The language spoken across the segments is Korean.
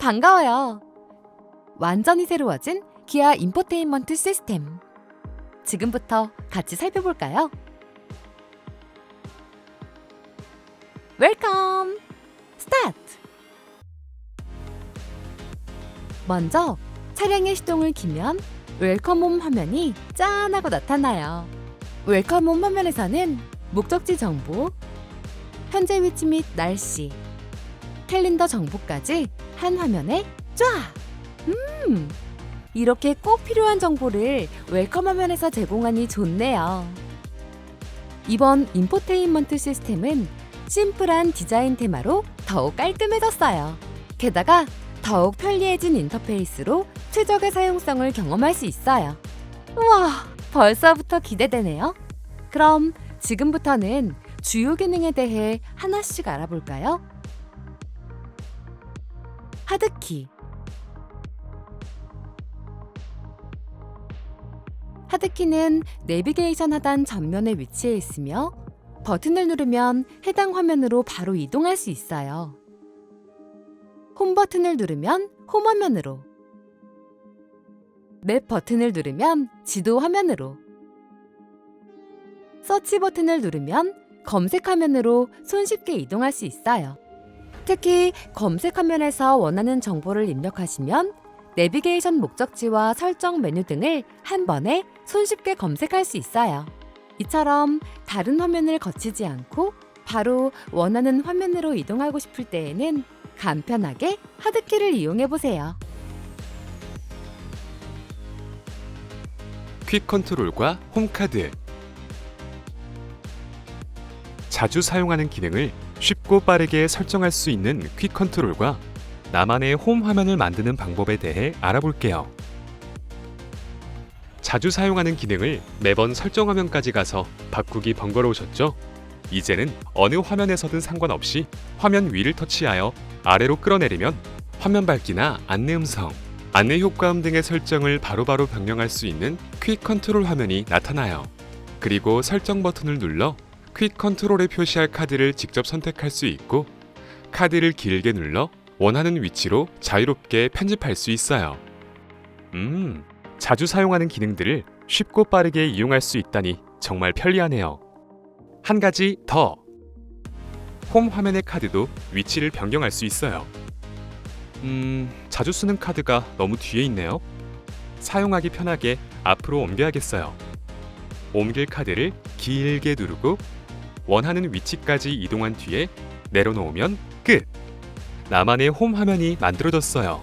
반가워요. 완전히 새로워진 기아 인포테인먼트 시스템. 지금부터 같이 살펴볼까요? 웰컴! 스타트! 먼저 차량의 시동을 키면 웰컴홈 화면이 짠 하고 나타나요. 웰컴홈 화면에서는 목적지 정보, 현재 위치 및 날씨, 캘린더 정보까지 한 화면에 쫙! 음! 이렇게 꼭 필요한 정보를 웰컴 화면에서 제공하니 좋네요. 이번 인포테인먼트 시스템은 심플한 디자인 테마로 더욱 깔끔해졌어요. 게다가 더욱 편리해진 인터페이스로 최적의 사용성을 경험할 수 있어요. 우와, 벌써부터 기대되네요. 그럼 지금부터는 주요 기능에 대해 하나씩 알아볼까요? 하드키. 하드키는 내비게이션 하단 전면에 위치해 있으며 버튼을 누르면 해당 화면으로 바로 이동할 수 있어요. 홈 버튼을 누르면 홈 화면으로. 맵 버튼을 누르면 지도 화면으로. 서치 버튼을 누르면 검색 화면으로 손쉽게 이동할 수 있어요. 특히 검색 화면에서 원하는 정보를 입력하시면 내비게이션 목적지와 설정 메뉴 등을 한 번에 손쉽게 검색할 수 있어요. 이처럼 다른 화면을 거치지 않고 바로 원하는 화면으로 이동하고 싶을 때에는 간편하게 하드키를 이용해 보세요. 퀵 컨트롤과 홈카드 자주 사용하는 기능을 쉽고 빠르게 설정할 수 있는 퀵 컨트롤과 나만의 홈 화면을 만드는 방법에 대해 알아볼게요. 자주 사용하는 기능을 매번 설정 화면까지 가서 바꾸기 번거로우셨죠? 이제는 어느 화면에서든 상관없이 화면 위를 터치하여 아래로 끌어내리면 화면 밝기나 안내 음성, 안내 효과음 등의 설정을 바로바로 변경할 수 있는 퀵 컨트롤 화면이 나타나요. 그리고 설정 버튼을 눌러 퀵 컨트롤에 표시할 카드를 직접 선택할 수 있고 카드를 길게 눌러 원하는 위치로 자유롭게 편집할 수 있어요. 음, 자주 사용하는 기능들을 쉽고 빠르게 이용할 수 있다니 정말 편리하네요. 한 가지 더. 홈 화면의 카드도 위치를 변경할 수 있어요. 음, 자주 쓰는 카드가 너무 뒤에 있네요. 사용하기 편하게 앞으로 옮겨야겠어요. 옮길 카드를 길게 누르고 원하는 위치까지 이동한 뒤에 내려놓으면 끝. 나만의 홈 화면이 만들어졌어요.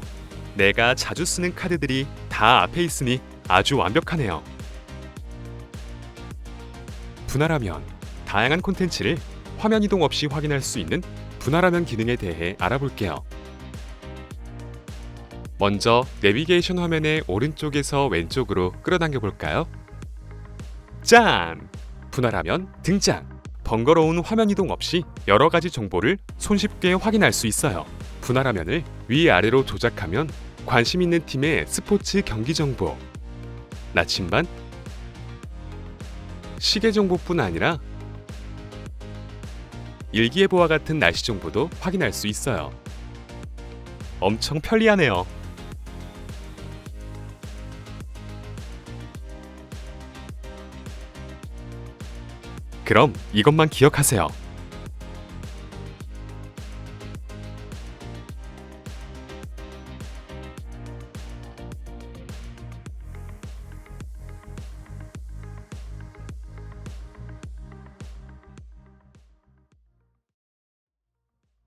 내가 자주 쓰는 카드들이 다 앞에 있으니 아주 완벽하네요. 분할하면 다양한 콘텐츠를 화면 이동 없이 확인할 수 있는 분할화면 기능에 대해 알아볼게요. 먼저 내비게이션 화면의 오른쪽에서 왼쪽으로 끌어당겨 볼까요? 짠! 분할하면 등장. 번거로운 화면 이동 없이 여러 가지 정보를 손쉽게 확인할 수 있어요. 분할 화면을 위아래로 조작하면 관심 있는 팀의 스포츠 경기 정보, 나침반, 시계 정보뿐 아니라 일기예보와 같은 날씨 정보도 확인할 수 있어요. 엄청 편리하네요. 그럼 이것만 기억하세요.